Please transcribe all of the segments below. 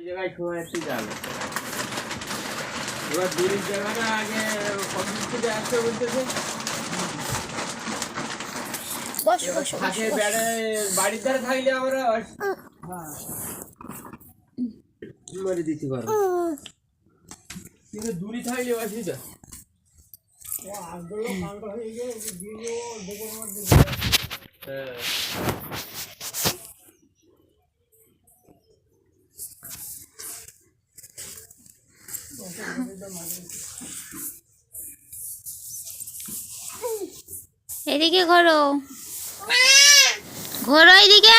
ওই জায়গায় শোয়া একটু যাবে এবার দূরের জায়গাটা আগে বলতেছে? বস থাকে বেড়ে বাড়ির ধারে থাকলে আমরা মেরে দিতে পারব কিন্তু দূরে থাকলে অসুবিধা হ্যাঁ। এদিকে ঘোরো। ঘোরো এইদিকে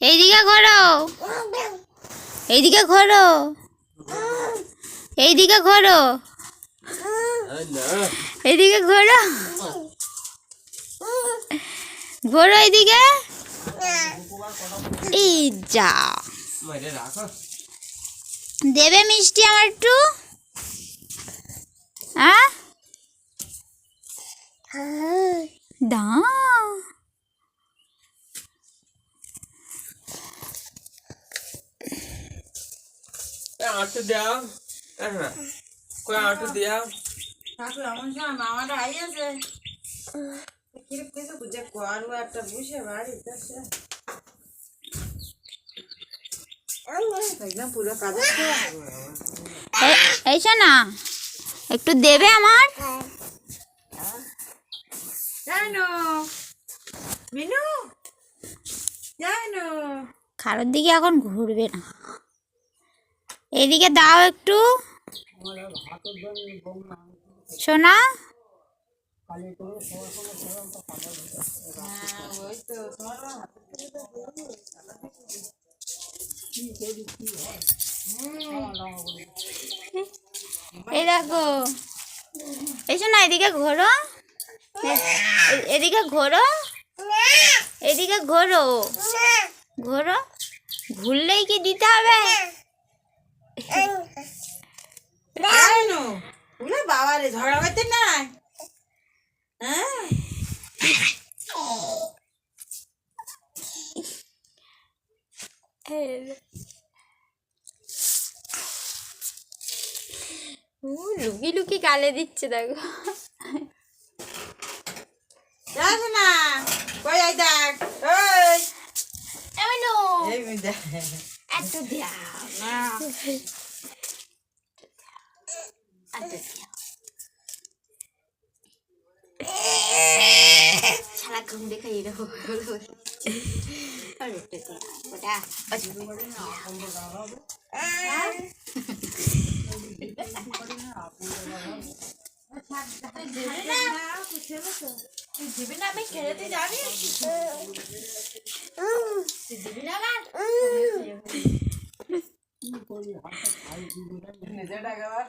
এইদিকে ঘোরো। এইদিকে ঘোরো। এইদিকে ঘোরো। এইদিকে ঘোরো। ঘোরো এইদিকে এই যা। দেবে মিষ্টি আমার একটু? হ্যাঁ? দাও এ, আটু দাও হ্যাঁ। কই আটু দাও ঠাকুর আমার সময় মামাটা আইয়াছে। কিরক কিছু বুঝে করব একটা বুঝে বাড়ি দেশে এই শোনা একটু দেবে আমার? কারোর দিকে এখন ঘুরবে না। এদিকে দাও একটু। শোনা ওই তো এই দেখো। এসো না এদিকে ঘোরো। এদিকে ঘোরো। এদিকে ঘোরো। ঘোরো। ঘুরলেই কি দিতে হবে? ও লুকি লুকি গালে দিচ্ছে দেখো। যাস না কই আই দেখ? ওই এমনো এই এত না। এত দাও সারাক্ষণ দেখে এরকম। দাও, ওটা দিবি না আমি যাবি ডাকাবার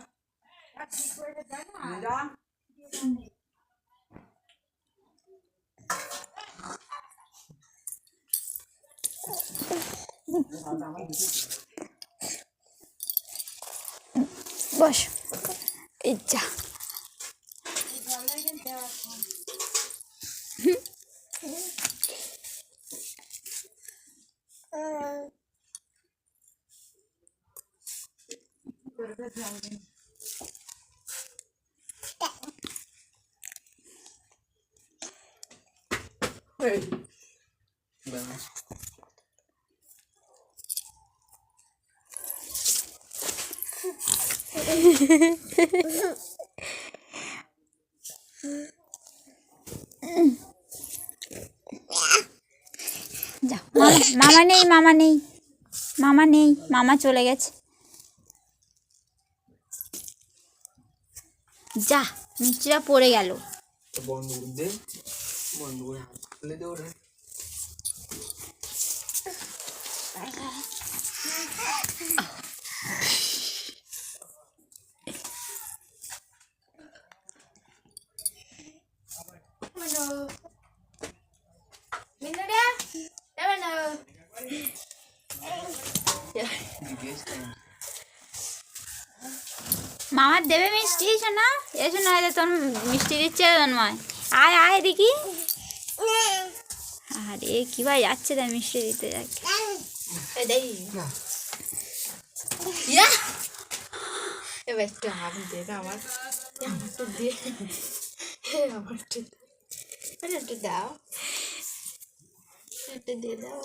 নিজা বস এই যা মামা নেই মামা নেই মামা নেই মামা চলে গেছে। যা মিষ্টিটা পড়ে গেল করে দে বন্ধ করে হাত খুলে দে ওরে মামার দেবে মিষ্টি, শোনা। এই যে তোর মিষ্টি দিচ্ছে জন্মায় আয় আয় দেখি। আরে, কি ভাই যাচ্ছে তাই মিষ্টি দিতে যাচ্ছে দাও। দিয়ে দাও।